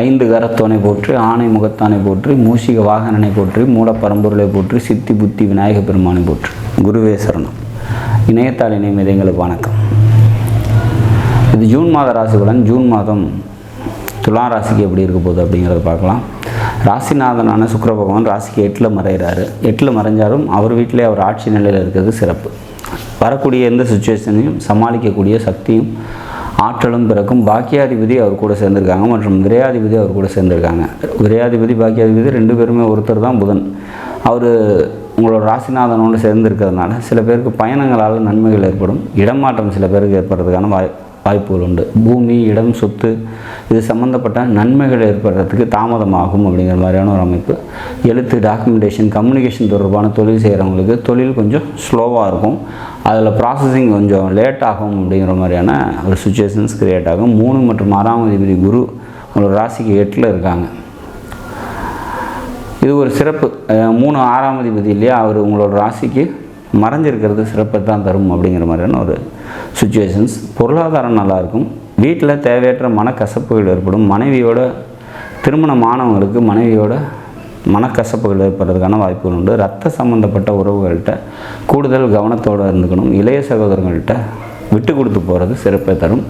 ஐந்து கரத்தோனை போற்றி ஆணை முகத்தானை போற்றி மூஷிக வாகனனை போற்றி மூடப்பரம்பொருளை போற்றி சித்தி புத்தி விநாயக பெருமானை போற்றி. குருவே சரணம். இணையத்தாள் இணையம் எங்களுக்கு வணக்கம். இது ஜூன் மாத ராசி பலன். ஜூன் மாதம் துலா ராசிக்கு எப்படி இருக்க போகுது அப்படிங்கிறத பார்க்கலாம். ராசிநாதனான சுக்கர பகவான் ராசிக்கு எட்டில் மறைகிறாரு எட்டில் மறைஞ்சாலும் அவர் வீட்டிலே அவர் ஆட்சி நிலையில் இருக்கிறது சிறப்பு. வரக்கூடிய எந்த சுச்சுவேஷனையும் சமாளிக்கக்கூடிய சக்தியும் ஆற்றலும் பிறக்கும். பாக்கியாதிபதி அவர் கூட சேர்ந்திருக்காங்க. மற்றும் விரையாதிபதி அவர் கூட சேர்ந்திருக்காங்க. விரையாதிபதி பாக்கியாதிபதி ரெண்டு பேருமே ஒருத்தர் தான் புதன். அவர் உங்களோட ராசிநாதனோடு சேர்ந்திருக்கிறதுனால சில பேருக்கு பயணங்களால் நன்மைகள் ஏற்படும். இடமாற்றம் சில பேருக்கு ஏற்படுறதுக்கான வாய் வாய்ப்புகள் உண்டு பூமி இடம் சொத்து இது சம்மந்தப்பட்ட நன்மைகள் ஏற்படுறதுக்கு தாமதமாகும் அப்படிங்கிற மாதிரியான ஒரு அமைப்பு. எழுத்து டாக்குமெண்டேஷன் கம்யூனிகேஷன் தொடர்பான தொழில் செய்கிறவங்களுக்கு தொழில் கொஞ்சம் ஸ்லோவாக இருக்கும். அதில் ப்ராசஸிங் கொஞ்சம் லேட் ஆகும் அப்படிங்கிற மாதிரியான ஒரு சுச்சுவேஷன்ஸ் க்ரியேட் ஆகும். மூணு மற்றும் ஆறாம் அதிபதி குரு உங்களோட ராசிக்கு எட்டில் இருக்காங்க. இது ஒரு சிறப்பு. மூணு ஆறாம் அதிபதி இல்லையா? அவர் உங்களோட ராசிக்கு மறைஞ்சிருக்கிறது சிறப்பை தான் தரும் அப்படிங்கிற மாதிரியான ஒரு சுச்சுவேஷன்ஸ் பொருளாதாரம் நல்லாயிருக்கும். வீட்டில் தேவையற்ற மனக்கசப்புகள் ஏற்படும். மனைவியோட திருமணமானவங்களுக்கு மனைவியோட மனக்கசப்புகள் ஏற்படுறதுக்கான வாய்ப்புகள் உண்டு. ரத்த சம்மந்தப்பட்ட உறவுகள்கிட்ட கூடுதல் கவனத்தோடு இருந்துக்கணும். இளைய சகோதரங்கள்கிட்ட விட்டு கொடுத்து போகிறது சிறப்பை தரும்.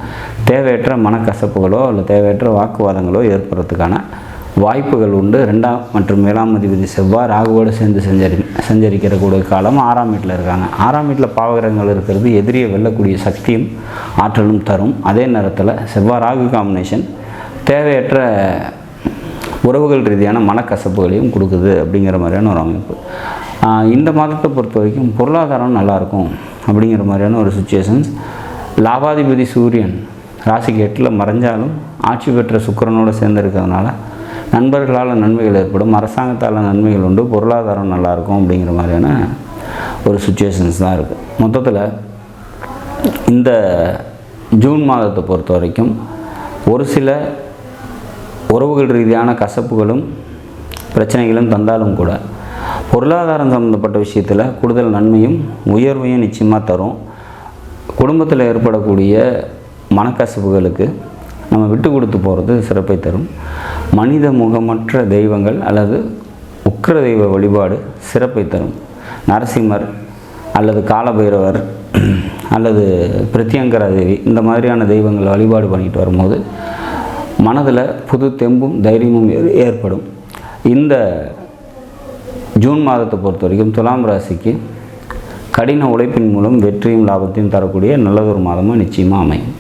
தேவையற்ற மனக்கசப்புகளோ இல்லை தேவையற்ற வாக்குவாதங்களோ ஏற்படுறதுக்கான வாய்ப்புகள் உண்டு. ரெண்டாம் மற்றும் ஏழாம் அதிபதி செவ்வாய் ராகுவோடு சேர்ந்து செஞ்சரி செஞ்சரிக்கிற கூடிய காலம் ஆறாம் வீட்டில் இருக்காங்க. ஆறாம் வீட்டில் பாவகிரகங்கள் இருக்கிறது எதிரியை வெல்லக்கூடிய சக்தியும் ஆற்றலும் தரும். அதே நேரத்தில் செவ்வாய் ராகு காம்பினேஷன் தேவையற்ற உறவுகள் ரீதியான மனக்கசப்புகளையும் கொடுக்குது அப்படிங்கிற மாதிரியான ஒரு அமைப்பு. இந்த மாதத்தை பொறுத்த வரைக்கும் பொருளாதாரம் நல்லாயிருக்கும் அப்படிங்கிற மாதிரியான ஒரு சுச்சுவேஷன்ஸ் லாபாதிபதி சூரியன் ராசிக்கு எட்டில் மறைஞ்சாலும் ஆட்சி பெற்ற சுக்கிரனோடு சேர்ந்துருக்கிறதுனால நண்பர்களால் நன்மைகள் ஏற்படும் அரசாங்கத்தால் நன்மைகள் உண்டு பொருளாதாரம் நல்லாயிருக்கும் அப்படிங்கிற மாதிரியான ஒரு சுச்சுவேஷன்ஸ் தான் இருக்குது மொத்தத்தில் இந்த ஜூன் மாதத்தை பொறுத்த வரைக்கும் ஒரு சில உறவுகள் ரீதியான கசப்புகளும் பிரச்சனைகளும் தந்தாலும் கூட பொருளாதாரம் சம்மந்தப்பட்ட விஷயத்தில் கூடுதல் நன்மையும் உயர்வையும் நிச்சயமாக தரும். குடும்பத்தில் ஏற்படக்கூடிய மனக்கசப்புகளுக்கு நம்ம விட்டு கொடுத்து போகிறது சிறப்பை தரும். மனித முகமற்ற தெய்வங்கள் அல்லது உக்கிர தெய்வ வழிபாடு சிறப்பை தரும். நரசிம்மர் அல்லது காலபைரவர் அல்லது பிரத்யங்கரா தேவி இந்த மாதிரியான தெய்வங்கள் வழிபாடு பண்ணிட்டு வரும்போது மனதில் புது தெம்பும் தைரியமும் ஏற்படும். இந்த ஜூன் மாதத்தை பொறுத்த வரைக்கும் துலாம் ராசிக்கு கடின உழைப்பின் மூலம் வெற்றியும் லாபத்தையும் தரக்கூடிய நல்லதொரு மாதமாக நிச்சயமாக அமையும்.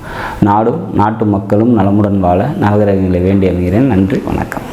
நாடும் நாட்டு மக்களும் நலமுடன் வாழ நவகிரகங்களை வேண்டி அமைகிறேன் நன்றி வணக்கம்.